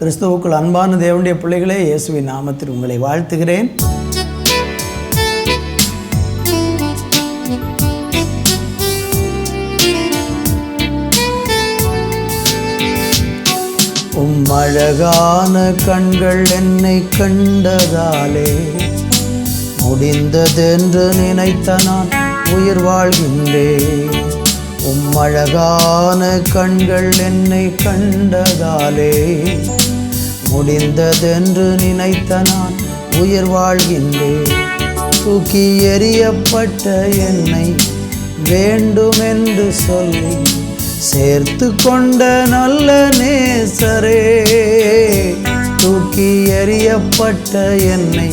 கிறிஸ்துவுக்குள் அன்பான தேவனுடைய பிள்ளைகளே இயேசுவின் நாமத்தில் உங்களை வாழ்த்துகிறேன். உம் அழகான கண்கள் என்னை கண்டதாலே முடிந்ததென்று நினைத்த நான் உயிர் வாழ்கின்றேன். உம் அழகான கண்கள் என்னை கண்டதாலே முடிந்ததென்று நினைத்த நான் உயிர் வாழ்கின்றேன் தூக்கி எறியப்பட்ட என்னை வேண்டுமென்று சொல்லி சேர்த்து கொண்ட நல்ல நேசரே. தூக்கி எறியப்பட்ட என்னை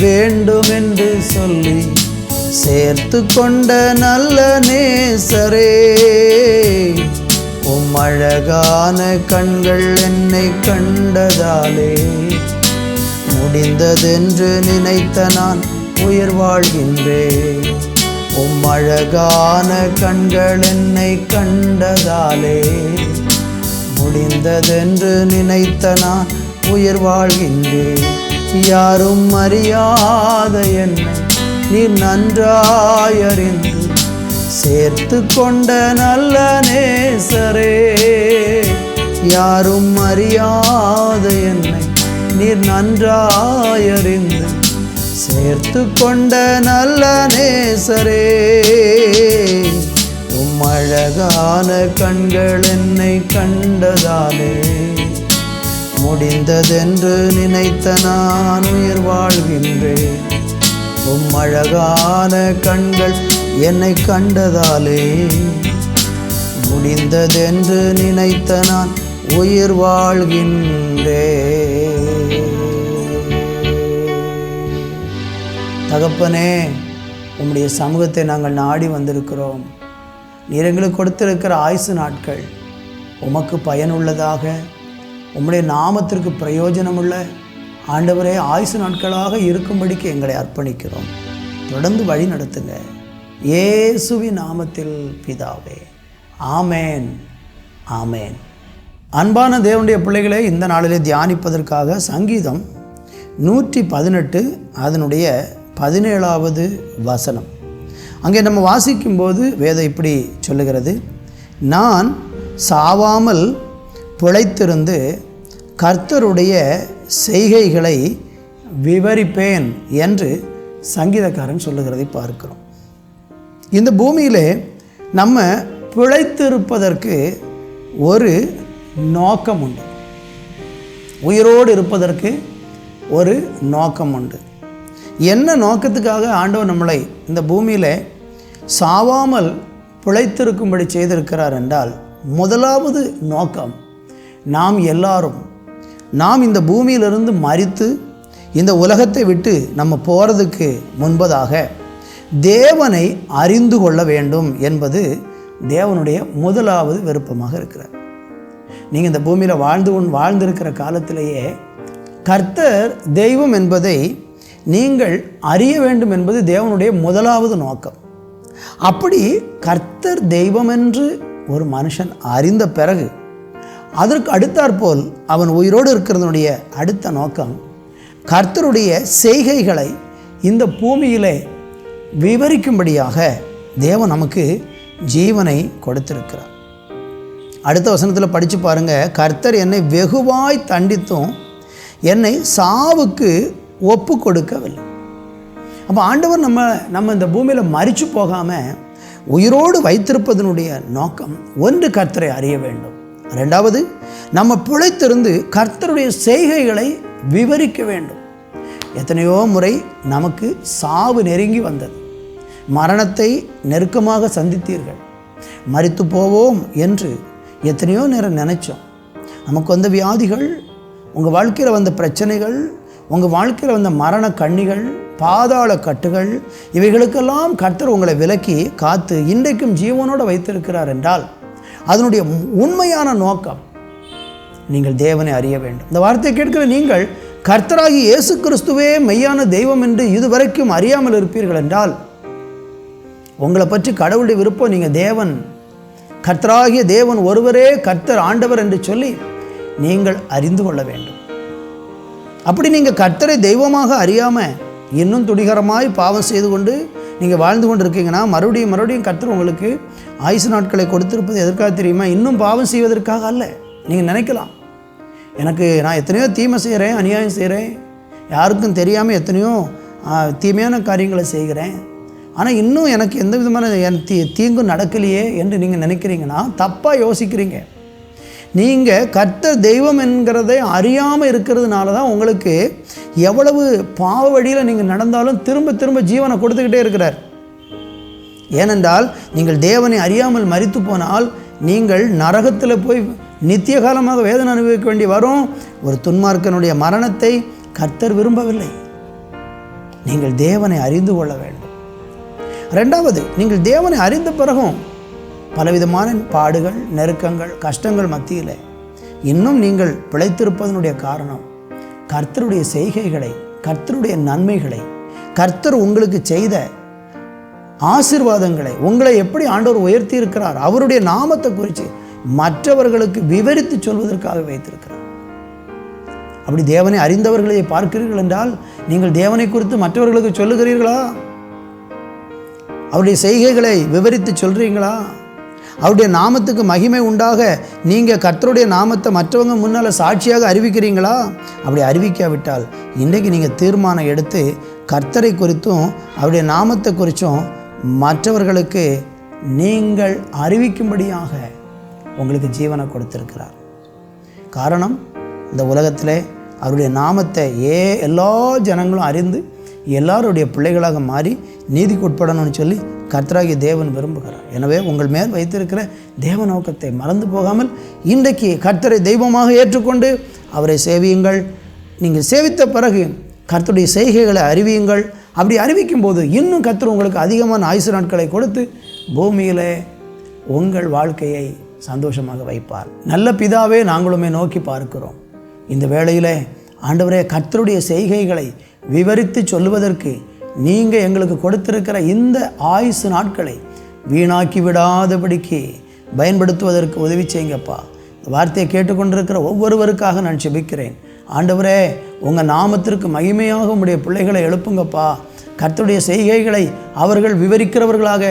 வேண்டுமென்று சொல்லி சேர்த்து கொண்ட நல்ல நேசரே. உம் அழகான கண்கள் என்னை கண்டதாலே. முடிந்ததென்று நினைத்த நான் உயிர் வாழ்கின்றேன். உம் அழகான கண்கள் என்னை கண்டதாலே. முடிந்ததென்று நினைத்த நான் உயிர் வாழ்கின்றேன். யாரும் அறியாத என்னை நீ நன்றாயறிந்து சேர்த்து கொண்ட நல்ல நேசரே யாரும் அறியாத என்னை நீர் நன்றாயறிந்து சேர்த்து கொண்ட நல்ல நேசரே உம் அழகான கண்கள் என்னை கண்டதாலே முடிந்ததென்று நினைத்த நான் உயிர் வாழ்கின்றேன். உம் அழகான கண்கள் என்னை கண்டதாலே முடிந்ததென்று நினைத்த நான் உயிர் வாழ்கின்றே தகப்பனே உம்முடைய சமூகத்தை நாங்கள் நாடி வந்திருக்கிறோம். நீர் எங்களுக்கு கொடுத்திருக்கிற ஆயுசு நாட்கள் உமக்கு பயனுள்ளதாக உம்முடைய நாமத்திற்கு பிரயோஜனமுள்ள ஆண்டவரே ஆயுசு நாட்களாக இருக்கும்படிக்கு எங்களை அர்ப்பணிக்கிறோம். தொடர்ந்து வழி நடத்துங்க. இயேசுவின் நாமத்தில் பிதாவே. ஆமேன். ஆமேன். அன்பான தேவனுடைய பிள்ளைகளை இந்த நாளிலே தியானிப்பதற்காக சங்கீதம் நூற்றி பதினெட்டு அதனுடைய பதினேழாவது வசனம். அங்கே நம்ம வாசிக்கும்போது வேதம் இப்படி சொல்லுகிறது. நான் சாவாமல் பிழைத்திருந்து கர்த்தருடைய செய்கைகளை விவரிப்பேன் என்று சங்கீதக்காரன் சொல்லுகிறதை பார்க்கிறோம். இந்த பூமியிலே நம்ம பிழைத்திருப்பதற்கு ஒரு நோக்கம் உண்டு. உயிரோடு இருப்பதற்கு ஒரு நோக்கம் உண்டு. என்ன நோக்கத்துக்காக ஆண்டவர் நம்மளை இந்த பூமியில் சாவாமல் பிழைத்திருக்கும்படி செய்திருக்கிறார் என்றால் முதலாவது நோக்கம் நாம் எல்லாரும் நாம் இந்த பூமியிலிருந்து மறித்து இந்த உலகத்தை விட்டு நம்ம போகிறதுக்கு முன்பதாக தேவனை அறிந்து கொள்ள வேண்டும் என்பது தேவனுடைய முதலாவது விருப்பமாக இருக்கிறார். நீங்கள் இந்த பூமியில் வாழ்ந்து கொண்டு வாழ்ந்திருக்கிற காலத்திலேயே கர்த்தர் தெய்வம் என்பதை நீங்கள் அறிய வேண்டும் என்பது தேவனுடைய முதலாவது நோக்கம். அப்படி கர்த்தர் தெய்வம் என்று ஒரு மனுஷன் அறிந்த பிறகு அதற்கு அடுத்தாற்போல் அவன் உயிரோடு இருக்கிறதனுடைய அடுத்த நோக்கம் கர்த்தருடைய செய்கைகளை இந்த பூமியிலே விவரிக்கும்படியாக தேவன் நமக்கு ஜீவனை கொடுத்திருக்கிறார். அடுத்த வசனத்தில் படித்து பாருங்கள் கர்த்தர் என்னை வெகுவாய் தண்டித்தும் என்னை சாவுக்கு ஒப்பு கொடுக்கவில்லை அப்போ ஆண்டவர் நம்ம நம்ம இந்த பூமியில் மறித்து போகாமல் உயிரோடு வைத்திருப்பதனுடைய நோக்கம் ஒன்று கர்த்தரை அறிய வேண்டும். ரெண்டாவது நம்ம பிழைத்திருந்து கர்த்தருடைய செய்கைகளை விவரிக்க வேண்டும். எத்தனையோ முறை நமக்கு சாவு நெருங்கி வந்தது. மரணத்தை நெருக்கமாக சந்தித்தீர்கள். மறித்து போவோம் என்று எத்தனையோ நேரம் நினச்சோம். நமக்கு வந்த வியாதிகள் உங்கள் வாழ்க்கையில் வந்த பிரச்சனைகள் உங்கள் வாழ்க்கையில் வந்த மரண கண்ணிகள் பாதாள கட்டுகள் இவைகளுக்கெல்லாம் கர்த்தர் உங்களை விலக்கி காத்து இன்றைக்கும் ஜீவனோடு வைத்திருக்கிறார் என்றால் அதனுடைய உண்மையான நோக்கம் நீங்கள் தேவனை அறிய வேண்டும். இந்த வார்த்தையை கேட்கிற நீங்கள் கர்த்தராகி இயேசு கிறிஸ்துவே மெய்யான தெய்வம் என்று இதுவரைக்கும் அறியாமல் இருப்பீர்கள் என்றால் உங்களை பற்றி கடவுளுடைய விருப்பம் நீங்கள் தேவன். கர்த்தராகிய தேவன் ஒருவரே கர்த்தர் ஆண்டவர் என்று சொல்லி நீங்கள் அறிந்து கொள்ள வேண்டும். அப்படி நீங்கள் கர்த்தரை தெய்வமாக அறியாமல் இன்னும் துடிகரமாய் பாவம் செய்து கொண்டு நீங்கள் வாழ்ந்து கொண்டு இருக்கீங்கன்னா மறுபடியும் மறுபடியும் கர்த்தர் உங்களுக்கு ஆயுசு நாட்களை கொடுத்திருப்பது எதற்காக தெரியுமா? இன்னும் பாவம் செய்வதற்காக அல்ல. நீங்கள் நினைக்கலாம். எனக்கு நான் எத்தனையோ தீமை செய்கிறேன் அநியாயம் செய்கிறேன் யாருக்கும் தெரியாமல் எத்தனையோ தீமையான காரியங்களை செய்கிறேன். ஆனால் இன்னும் எனக்கு எந்த விதமான என் தீ தீங்கும் நடக்கலையே என்று நீங்கள் நினைக்கிறீங்கன்னா தப்பாக யோசிக்கிறீங்க. நீங்கள் கர்த்தர் தெய்வம் என்கிறதை அறியாமல் இருக்கிறதுனால தான் உங்களுக்கு எவ்வளவு பாவ வழியில் நீங்கள் நடந்தாலும் திரும்ப திரும்ப ஜீவனை கொடுத்துக்கிட்டே இருக்கிறார். ஏனென்றால் நீங்கள் தேவனை அறியாமல் மறித்து போனால் நீங்கள் நரகத்தில் போய் நித்திய காலமாக வேதனை அனுபவிக்க வேண்டி வரும். ஒரு துன்மார்க்கனுடைய மரணத்தை கர்த்தர் விரும்பவில்லை. நீங்கள் தேவனை அறிந்து கொள்ள வேண்டும். ரெண்டாவது நீங்கள் தேவனை அறிந்த பிறகும் பலவிதமான பாடுகள் நெருக்கங்கள் கஷ்டங்கள் மத்தியில் இன்னும் நீங்கள் பிழைத்திருப்பதனுடைய காரணம் கர்த்தருடைய செய்கைகளை கர்த்தருடைய நன்மைகளை கர்த்தர் உங்களுக்கு செய்த ஆசீர்வாதங்களை உங்களை எப்படி ஆண்டவர் உயர்த்தி இருக்கிறார் அவருடைய நாமத்தை குறித்து மற்றவர்களுக்கு விவரித்து சொல்வதற்காக வைத்திருக்கிறார். அப்படி தேவனை அறிந்தவர்களை பார்க்கிறீர்கள் என்றால் நீங்கள் தேவனை குறித்து மற்றவர்களுக்கு சொல்லுகிறீர்களா? அவருடைய செய்கைகளை விவரித்து சொல்கிறீங்களா அவருடைய நாமத்துக்கு மகிமை உண்டாக நீங்கள் கர்த்தருடைய நாமத்தை மற்றவங்க முன்னால் சாட்சியாக அறிவிக்கிறீங்களா? அப்படி அறிவிக்காவிட்டால் இன்றைக்கு நீங்கள் தீர்மானம் எடுத்து கர்த்தரை குறித்தும் அவருடைய நாமத்தை குறித்தும் மற்றவர்களுக்கு நீங்கள் அறிவிக்கும்படியாக உங்களுக்கு ஜீவனை கொடுத்திருக்கிறார். காரணம் இந்த உலகத்தில் அவருடைய நாமத்தை ஏ எல்லா ஜனங்களும் அறிந்து எல்லாருடைய பிள்ளைகளாக மாறி நீதிக்கு உட்படணும்னு சொல்லி கர்த்தராகிய தேவன் விரும்புகிறார். எனவே உங்கள் மேல் வைத்திருக்கிற தேவ நோக்கத்தை மறந்து போகாமல் இன்றைக்கு கர்த்தரை தெய்வமாக ஏற்றுக்கொண்டு அவரை சேவியுங்கள். நீங்கள் சேவித்த பிறகு கர்த்தருடைய செய்கைகளை அறிவியுங்கள். அப்படி அறிவிக்கும் போது இன்னும் கர்த்தர் உங்களுக்கு அதிகமான ஆயுசு நாட்களை கொடுத்து பூமியில் உங்கள் வாழ்க்கையை சந்தோஷமாக வைப்பார். நல்ல பிதாவே நாங்களுமே நோக்கி பார்க்கிறோம். இந்த வேளையிலே ஆண்டவரே கர்த்தருடைய செய்கைகளை விவரித்து சொல்லுவதற்கு நீங்கள் எங்களுக்கு கொடுத்திருக்கிற இந்த ஆயுசு நாட்களை வீணாக்கி விடாதபடிக்கு பயன்படுத்துவதற்கு உதவி செய்யுங்கப்பா. இந்த வார்த்தையை கேட்டுக்கொண்டிருக்கிற ஒவ்வொருவருக்காக நான் செபிக்கிறேன் ஆண்டவரே உங்கள் நாமத்திற்கு மகிமையாக உங்களுடைய பிள்ளைகளை எழுப்புங்கப்பா. கர்த்துடைய செய்கைகளை அவர்கள் விவரிக்கிறவர்களாக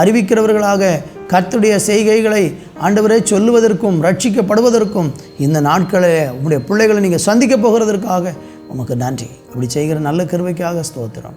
அறிவிக்கிறவர்களாக கர்த்துடைய செய்கைகளை ஆண்டவரே சொல்லுவதற்கும் ரட்சிக்கப்படுவதற்கும் இந்த நாட்களை உங்களுடைய பிள்ளைகளை நீங்கள் சந்திக்க போகிறதற்காக உமக்கு நன்றி. அப்படி செய்கிற நல்ல கருவைக்காக ஸ்தோத்திரம்.